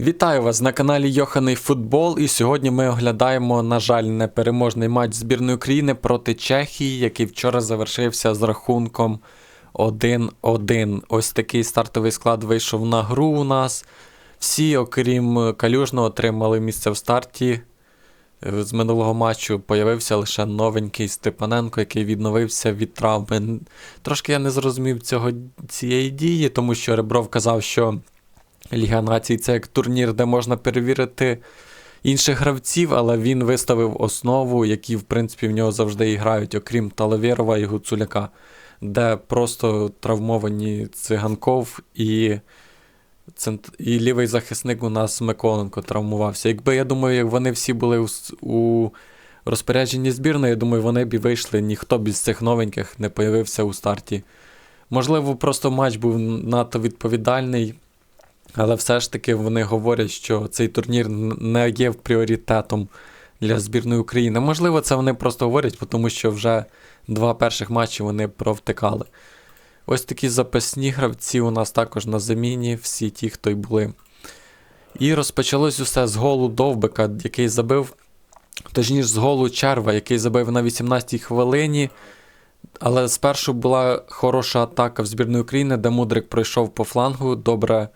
Вітаю вас на каналі Йоханий Футбол. І сьогодні ми оглядаємо, на жаль, непереможний матч збірної України проти Чехії, який вчора завершився з рахунком 1-1. Ось такий стартовий склад вийшов на гру у нас. Всі, окрім Калюжного, отримали місце в старті. З минулого матчу появився лише новенький Степаненко, який відновився від травми. Трошки я не зрозумів цього, цієї дії, тому що Ребров казав, що Ліга націй це як турнір, де можна перевірити інших гравців, але він виставив основу, які, в принципі, в нього завжди і грають, окрім Талавєрова і Гуцуляка, де просто травмовані циганков і, і лівий захисник у нас Миколенко травмувався. Якби я думаю, як вони всі були у, у розпорядженні збірної, я думаю, вони б і вийшли, ніхто б із цих новеньких не появився у старті. Можливо, просто матч був надто відповідальний. Але все ж таки вони говорять, що цей турнір не є пріоритетом для збірної України. Можливо, це вони просто говорять, тому що вже два перших матчі вони провтикали. Ось такі запасні гравці у нас також на заміні, всі ті, хто й були. І розпочалось усе з голу Довбика, який забив, точніше, з голу Черва, який забив на 18-й хвилині. Але спершу була хороша атака в збірної України, де Мудрик пройшов по флангу, добре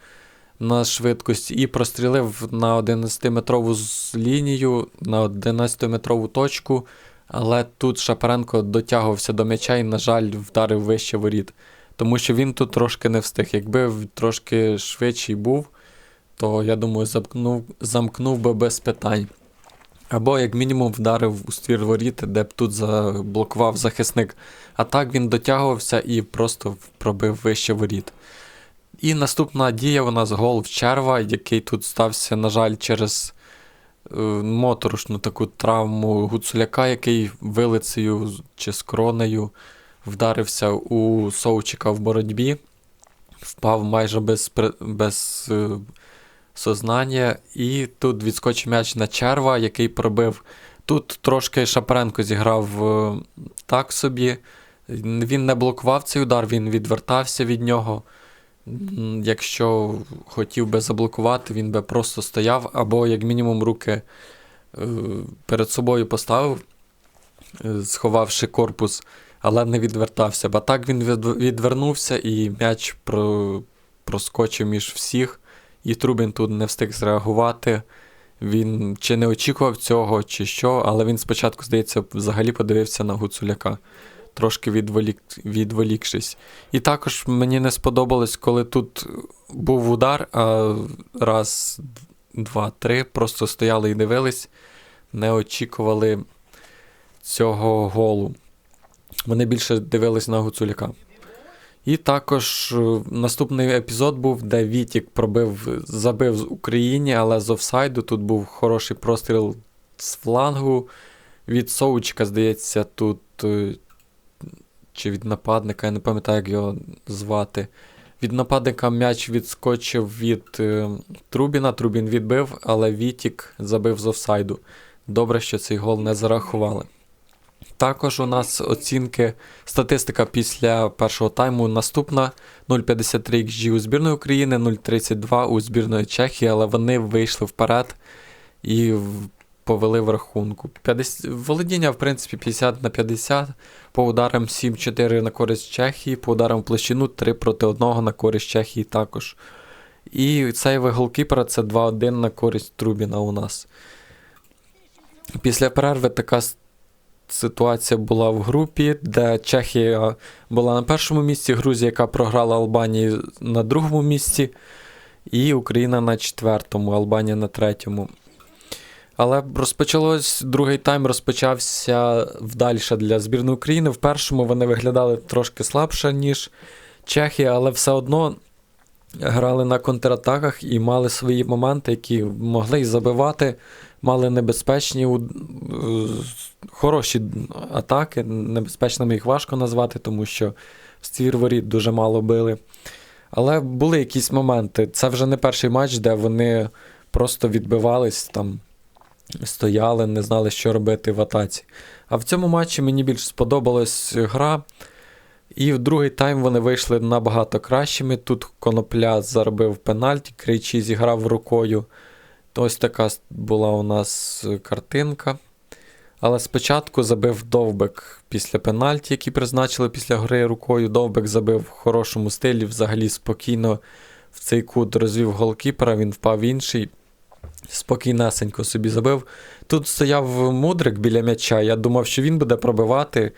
на швидкості і прострілив на 11-метрову лінію, на 11-метрову точку. Але тут Шапаренко дотягувався до м'яча і, на жаль, вдарив вище воріт. Тому що він тут трошки не встиг. Якби трошки швидший був, то я думаю, замкнув, замкнув би без питань. Або, як мінімум, вдарив у ствір воріт, де б тут заблокував захисник. А так він дотягувався і просто пробив вище воріт. І наступна дія у нас гол в черва, який тут стався, на жаль, через е, моторошну таку травму Гуцуляка, який вилицею чи з кронею вдарився у Совчика в боротьбі, впав майже без, без е, сознання. І тут відскочив м'яч на черва, який пробив. Тут трошки Шапаренко зіграв е, так собі. Він не блокував цей удар, він відвертався від нього. Якщо хотів би заблокувати, він би просто стояв, або, як мінімум, руки е, перед собою поставив, е, сховавши корпус, але не відвертався. Бо так він відвернувся і м'яч про, проскочив між всіх, і Трубін тут не встиг зреагувати. Він чи не очікував цього, чи що, але він спочатку, здається, взагалі подивився на Гуцуляка, трошки відволік, відволікшись. І також мені не сподобалось, коли тут був удар, а раз, два, три, просто стояли і дивились, не очікували цього голу. Вони більше дивились на Гуцуляка. І також е, наступний епізод був, де Вітік пробив, забив з Україні, але з офсайду. Тут був хороший простріл з флангу. Від Соучка, здається, тут. Чи від нападника, я не пам'ятаю, як його звати. Від нападника м'яч відскочив від е, Трубіна. Трубін відбив, але Вітік забив з офсайду. Добре, що цей гол не зарахували. Також у нас оцінки, статистика після першого тайму наступна: 0,53 XG у збірної України, 0,32 у збірної Чехії, але вони вийшли вперед і повели в рахунку. 50, володіння, в принципі, 50 на 50, по ударам 7-4 на користь Чехії, по ударам в площину 3 проти 1 на користь Чехії також. І цей голкіпера це 2-1 на користь Трубіна у нас. Після перерви така ситуація була в групі, де Чехія була на першому місці, Грузія, яка програла Албанії на другому місці, і Україна на четвертому, Албанія на третьому. Але розпочалось другий тайм розпочався вдальше для збірної України. В першому вони виглядали трошки слабше, ніж Чехія, але все одно грали на контратаках і мали свої моменти, які могли й забивати, мали небезпечні, хороші атаки. Небезпечними їх важко назвати, тому що в ствір воріт дуже мало били. Але були якісь моменти. Це вже не перший матч, де вони просто відбивались там, стояли, не знали, що робити в атаці. А в цьому матчі мені більш сподобалась гра. І в другий тайм вони вийшли набагато кращими. Тут Конопля заробив пенальті, Кричі зіграв рукою. Ось така була у нас картинка. Але спочатку забив Довбек після пенальті, які призначили після гри рукою. Довбек забив в хорошому стилі, взагалі спокійно в цей кут розвів голкіпера, він впав інший. Спокійнесенько собі забив. Тут стояв мудрик біля м'яча. Я думав, що він буде пробивати.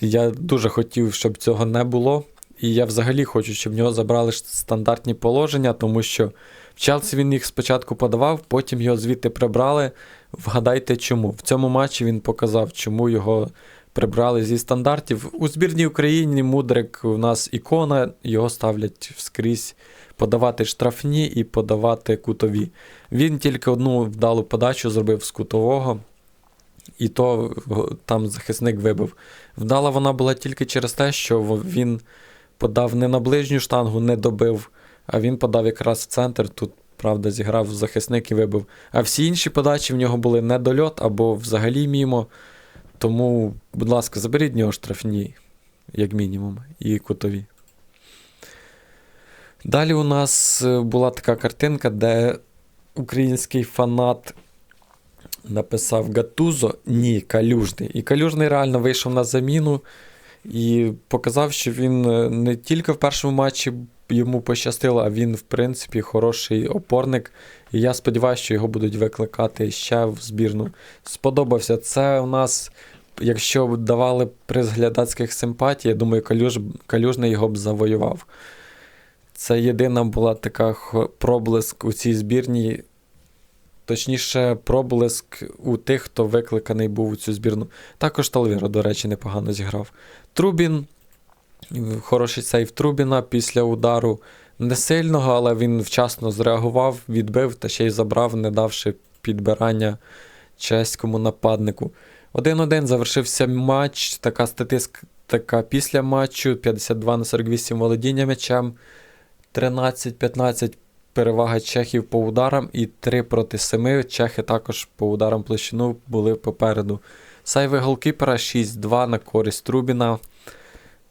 Я дуже хотів, щоб цього не було. І я взагалі хочу, щоб в нього забрали стандартні положення, тому що в Челсі він їх спочатку подавав, потім його звідти прибрали. Вгадайте чому. В цьому матчі він показав, чому його прибрали зі стандартів. У збірній Україні Мудрик у нас ікона, його ставлять вскрізь подавати штрафні і подавати кутові. Він тільки одну вдалу подачу зробив з кутового, і то там захисник вибив. Вдала вона була тільки через те, що він подав не на ближню штангу, не добив, а він подав якраз в центр. Тут, правда, зіграв захисник і вибив. А всі інші подачі в нього були недольот або взагалі мімо. Тому, будь ласка, заберіть нього штрафні, як мінімум, і кутові. Далі у нас е, була така картинка, де український фанат написав Гатузо, ні, Калюжний. І Калюжний реально вийшов на заміну і показав, що він е, не тільки в першому матчі йому пощастило, а він, в принципі, хороший опорник. І я сподіваюся, що його будуть викликати ще в збірну. Сподобався. Це у нас, якщо б давали приз глядацьких симпатій, я думаю, Калюж, Калюжний його б завоював. Це єдина була така проблиск у цій збірній. Точніше, проблиск у тих, хто викликаний був у цю збірну. Також Талвіро, до речі, непогано зіграв. Трубін, хороший сейв Трубіна після удару. Не сильного, але він вчасно зреагував, відбив та ще й забрав, не давши підбирання чеському нападнику. 1-1 завершився матч. Така статистика після матчу: 52 на 48 володіння м'ячем, 13-15 перевага чехів по ударам і 3 проти 7. Чехи також по ударам площину були попереду. Сайви голкіпера 6-2 на користь Трубіна.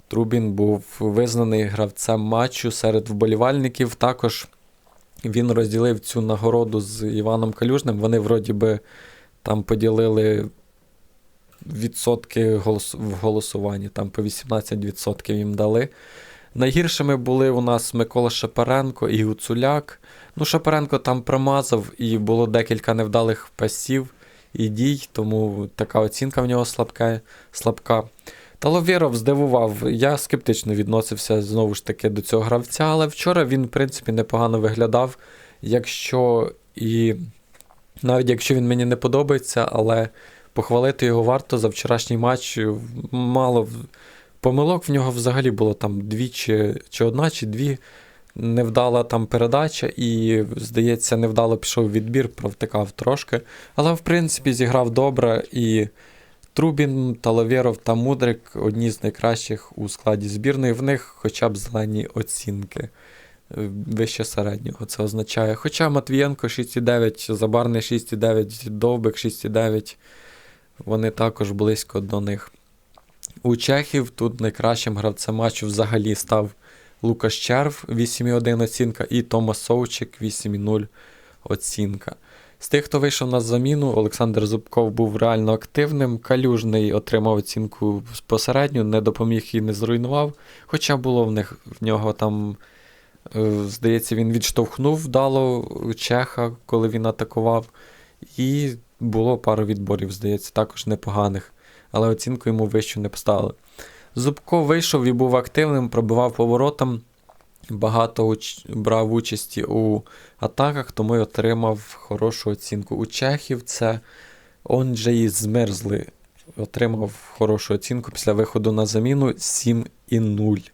Трубін був визнаний гравцем матчу серед вболівальників. Також він розділив цю нагороду з Іваном Калюжним. Вони вроді би там поділили відсотки голос... в голосуванні, там по 18% їм дали. Найгіршими були у нас Микола Шапаренко і Гуцуляк. Ну, Шапаренко там промазав і було декілька невдалих пасів і дій, тому така оцінка в нього слабка. слабка. Таловєров здивував. Я скептично відносився знову ж таки до цього гравця, але вчора він, в принципі, непогано виглядав. Якщо і навіть якщо він мені не подобається, але похвалити його варто за вчорашній матч. Мало помилок в нього взагалі було там дві чи, чи одна, чи дві. Невдала там передача, і, здається, невдало пішов відбір, провтикав трошки. Але, в принципі, зіграв добре і. Трубін, Талавєров та Мудрик одні з найкращих у складі збірної. В них хоча б зелені оцінки е, вище середнього. Це означає. Хоча Матвієнко 6,9, Забарний 6,9, Довбик 6,9. Вони також близько до них. У Чехів тут найкращим гравцем матчу взагалі став Лукаш Черв 8,1 оцінка і Томас Совчик 8,0 оцінка. З тих, хто вийшов на заміну, Олександр Зубков був реально активним. Калюжний отримав оцінку посередню, не допоміг і не зруйнував. Хоча було в них в нього там, е, здається, він відштовхнув вдало Чеха, коли він атакував. І було пару відборів, здається, також непоганих. Але оцінку йому вищу не поставили. Зубко вийшов і був активним, пробивав поворотом. Багато уч... брав участі у атаках, тому й отримав хорошу оцінку. У Чехів це Онджей Змерзли отримав хорошу оцінку після виходу на заміну 7,0.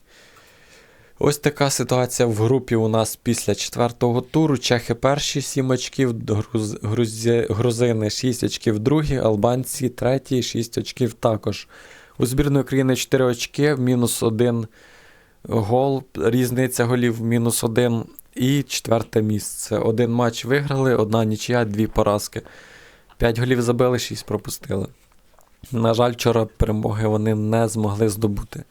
Ось така ситуація в групі у нас після четвертого туру. Чехи перші 7 очків, груз... грузі... грузини 6 очків другі, албанці треті, 6 очків також. У збірної України 4 очки, мінус 1 гол, різниця голів мінус 1 і четверте місце. Один матч виграли, одна нічия, дві поразки. 5 голів забили, 6 пропустили. На жаль, вчора перемоги вони не змогли здобути.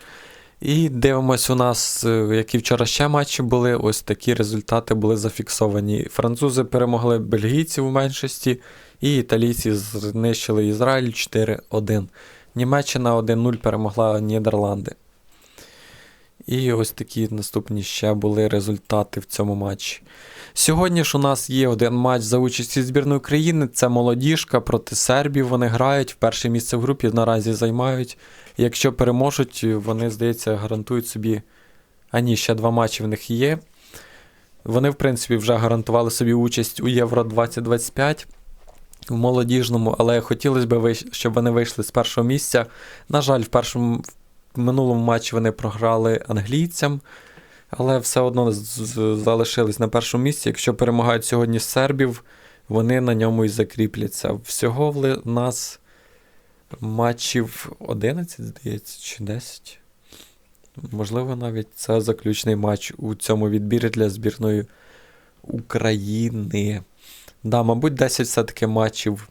І дивимось у нас, е, які вчора ще матчі були. Ось такі результати були зафіксовані. Французи перемогли бельгійців у меншості, і італійці знищили Ізраїль 4-1. Німеччина 1-0 перемогла Нідерланди. І ось такі наступні ще були результати в цьому матчі. Сьогодні ж у нас є один матч за участі збірної України. Це молодіжка проти Сербів. Вони грають в перше місце в групі, наразі займають. Якщо переможуть, вони, здається, гарантують собі. А ні, ще два матчі в них є. Вони, в принципі, вже гарантували собі участь у Євро 2025 в молодіжному, але хотілося б, щоб вони вийшли з першого місця. На жаль, в першому в минулому матчі вони програли англійцям, але все одно залишились на першому місці. Якщо перемагають сьогодні сербів, вони на ньому і закріпляться. Всього в нас матчів 11, здається, чи 10. Можливо, навіть це заключний матч у цьому відбірі для збірної України. Да, мабуть, 10 все-таки матчів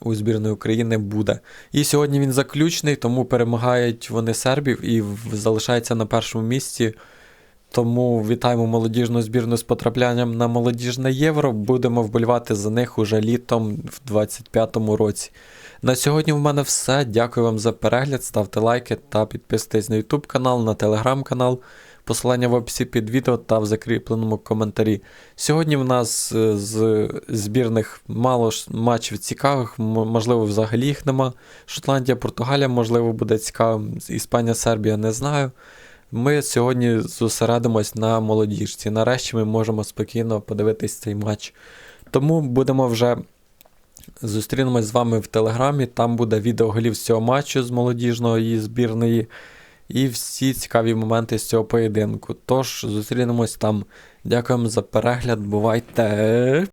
у збірної України буде. І сьогодні він заключний, тому перемагають вони сербів і залишаються на першому місці. Тому вітаємо молодіжну збірну з потраплянням на молодіжне євро. Будемо вболівати за них уже літом в 25-му році. На сьогодні в мене все. Дякую вам за перегляд. Ставте лайки та підписуйтесь на YouTube канал, на телеграм канал. Посилання в описі під відео та в закріпленому коментарі. Сьогодні в нас е, з збірних мало матчів цікавих, можливо, взагалі їх нема. Шотландія, Португалія, можливо, буде цікавим. Іспанія, Сербія, не знаю. Ми сьогодні зосередимось на молодіжці. Нарешті ми можемо спокійно подивитись цей матч. Тому будемо вже зустрінемось з вами в Телеграмі. Там буде відео голів з цього матчу з молодіжної збірної. І всі цікаві моменти з цього поєдинку. Тож зустрінемось там. Дякуємо за перегляд. Бувайте!